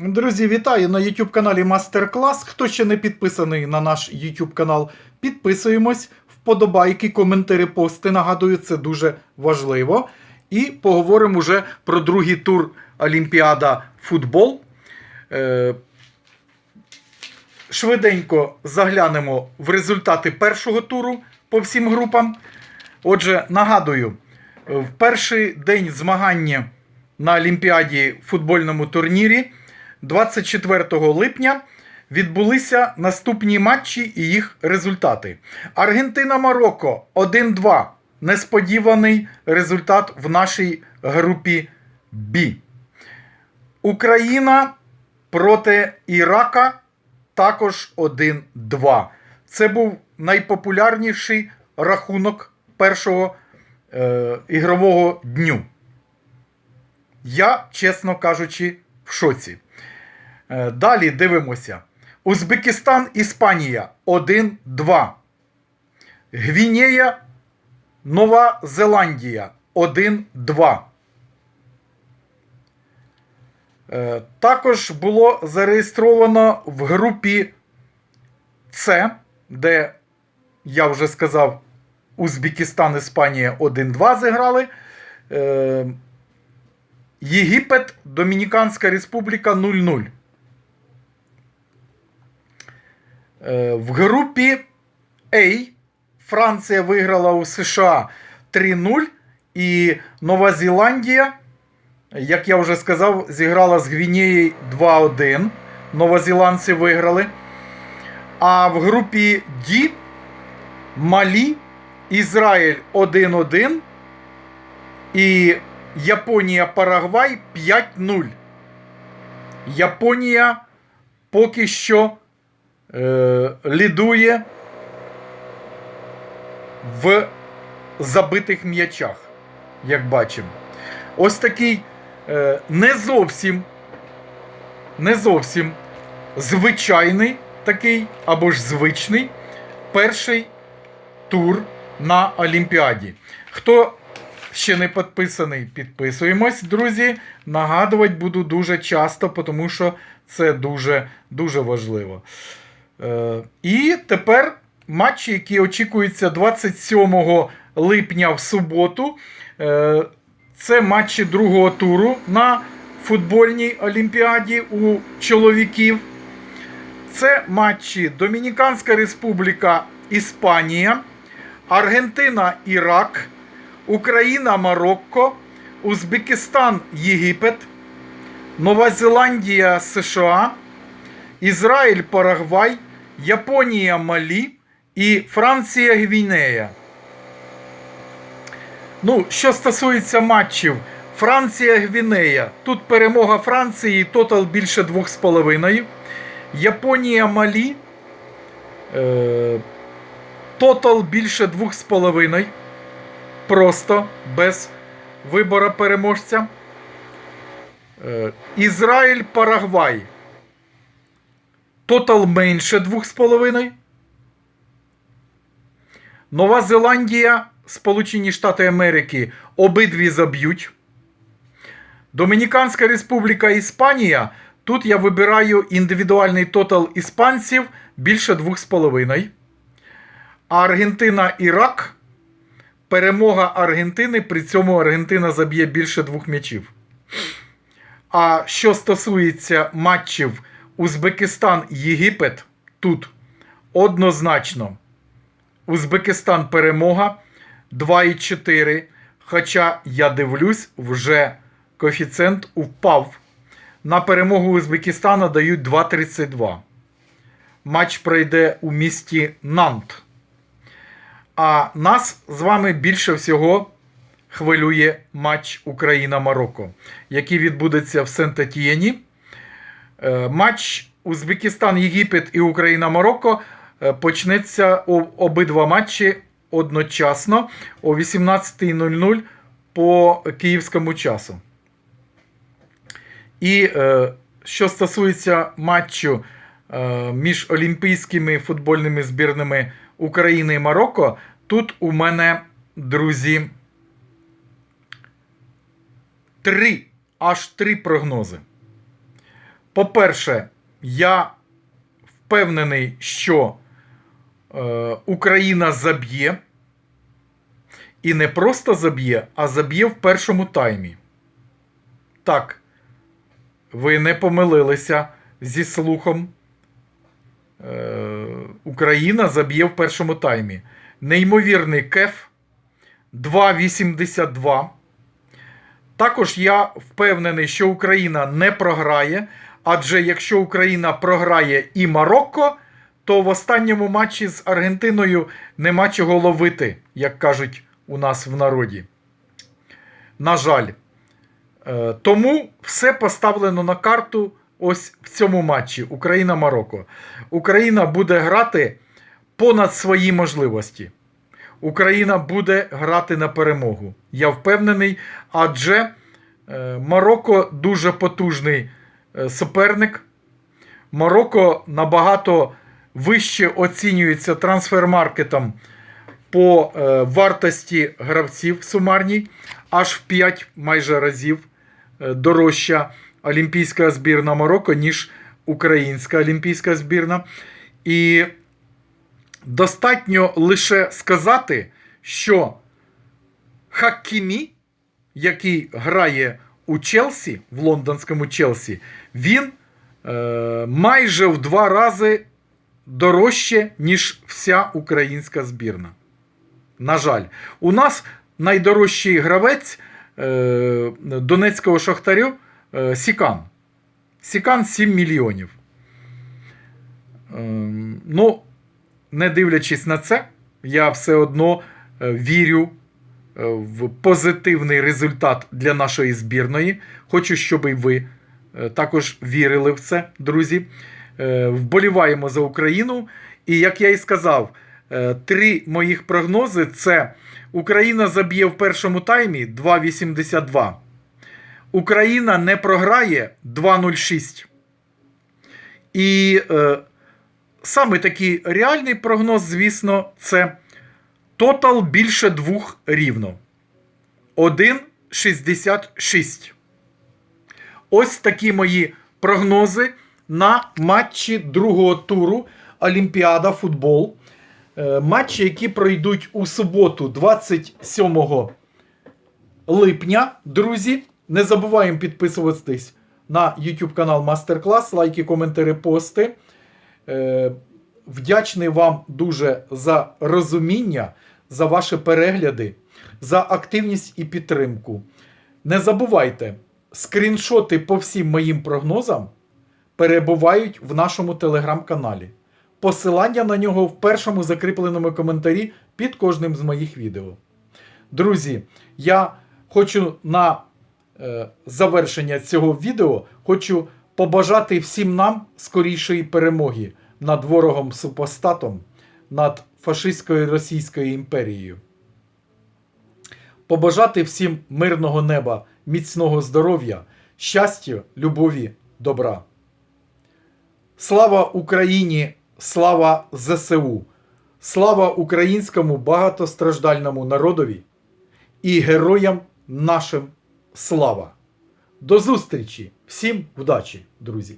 Друзі, вітаю на YouTube каналі Мастер Клас. Хто ще не підписаний на наш YouTube канал, підписуємось, вподобайки, коментарі, пости. Нагадую, це дуже важливо. І поговоримо вже про другий тур Олімпіада футбол. Е, Швиденько заглянемо в результати першого туру по всім групам. Отже, нагадую, в перший день змагання на Олімпіаді в футбольному турнірі 24 липня відбулися наступні матчі і їх результати. Аргентина-Марокко 1-2. Несподіваний результат в нашій групі Б. Україна проти Ірака також 1-2. Це був найпопулярніший рахунок першого е, ігрового дню. Я, чесно кажучи, в шоці. Е, Далі дивимося. Узбекистан, Іспанія 1-2. Гвінея, Нова Зеландія 1-2. Е, Також було зареєстровано в групі С, де я вже сказав, Узбекистан, Іспанія 1-2 зіграли. Єгипет, Домініканська Республіка 0-0. Е, В групі А Франція виграла у США 3-0. І Нова Зеландія, як я вже сказав, зіграла з Гвінеєю 2-1. Новозеландці виграли. А в групі Д Малі, Ізраїль 1-1. І Японія Парагвай 5-0. Японія поки що е, лідує в забитих м'ячах, як бачимо. Ось такий е, не зовсім не зовсім звичайний такий або ж звичний перший тур на Олімпіаді. Хто ще не підписаний, підписуємось, друзі. Нагадувати буду дуже часто, тому що це дуже, дуже важливо. Е, і тепер матчі, які очікуються 27 липня в суботу. Е, це матчі другого туру на футбольній олімпіаді у чоловіків. Це матчі Домініканська Республіка Іспанія, Аргентина Ірак, Україна Марокко, Узбекистан Єгипет, Нова Зеландія США, Ізраїль Парагвай, Японія Малі і Франція Гвінея. Ну, що стосується матчів, Франція Гвінея. Тут перемога Франції, тотал більше 2,5. Японія Малі. Е, тотал більше 2,5. Просто без вибора переможця. Е, Ізраїль Парагвай. Тотал менше 2,5. Нова Зеландія, Сполучені Штати Америки обидві заб'ють. Домініканська Республіка Іспанія. Тут я вибираю індивідуальний тотал іспанців більше 2,5. А Аргентина Ірак. Перемога Аргентини. При цьому Аргентина заб'є більше двох м'ячів. А що стосується матчів Узбекистан-Єгипет, тут однозначно. Узбекистан перемога 2,4. Хоча я дивлюсь, вже коефіцієнт упав. На перемогу Узбекистана дають 2,32. Матч пройде у місті Нант. А нас з вами більше всього хвилює матч Україна-Марокко, який відбудеться в Сент-Етієні. Е, Матч Узбекистан-Єгипет і Україна-Марокко е, почнеться обидва матчі одночасно о 18.00 по київському часу. І е, що стосується матчу між олімпійськими футбольними збірними України і Марокко, тут у мене, друзі, три, аж три прогнози. По-перше, я впевнений, що е, Україна заб'є. І не просто заб'є, а заб'є в першому таймі. Так, ви не помилилися зі слухом. Україна заб'є в першому таймі. Неймовірний кеф 2,82. Також я впевнений, що Україна не програє. Адже якщо Україна програє і Марокко, то в останньому матчі з Аргентиною нема чого ловити, як кажуть у нас в народі. На жаль. Е, Тому все поставлено на карту ось в цьому матчі Україна-Марокко. Україна буде грати понад свої можливості. Україна буде грати на перемогу. Я впевнений, адже е, Марокко дуже потужний е, суперник. Марокко набагато вище оцінюється трансфермаркетом по е, вартості гравців сумарній, аж в 5 майже разів дорожча олімпійська збірна Марокко, ніж українська олімпійська збірна. І достатньо лише сказати, що Хакімі, який грає у Челсі, в лондонському Челсі, він е, майже в два рази дорожче, ніж вся українська збірна. На жаль, у нас найдорожчий гравець е, Донецького Шахтарю Сікан. Сікан 7 мільйонів. Ем, ну, не дивлячись на це, я все одно е, вірю е, в позитивний результат для нашої збірної. Хочу, щоб і ви е, також вірили в це, друзі. Е, Вболіваємо за Україну. І як я і сказав, е, три моїх прогнози: це Україна заб'є в першому таймі 2,82. Україна не програє 2,06. І е, саме такий реальний прогноз, звісно, це тотал більше двох рівно. 1,66. Ось такі мої прогнози на матчі другого туру Олімпіада футбол. Е, Матчі, які пройдуть у суботу, 27 липня. Друзі, не забуваємо підписуватись на YouTube канал Мастер Клас, лайки, коментарі, пости. Е, Вдячний вам дуже за розуміння, за ваші перегляди, за активність і підтримку. Не забувайте, скріншоти по всім моїм прогнозам перебувають в нашому телеграм-каналі. Посилання на нього в першому закріпленому коментарі під кожним з моїх відео. Друзі, я хочу на завершення цього відео хочу побажати всім нам скорішої перемоги над ворогом супостатом, над фашистською Російською імперією. Побажати всім мирного неба, міцного здоров'я, щастя, любові, добра. Слава Україні! Слава ЗСУ! Слава українському багатостраждальному народові і героям нашим слава! До зустрічі! Всім удачі, друзі!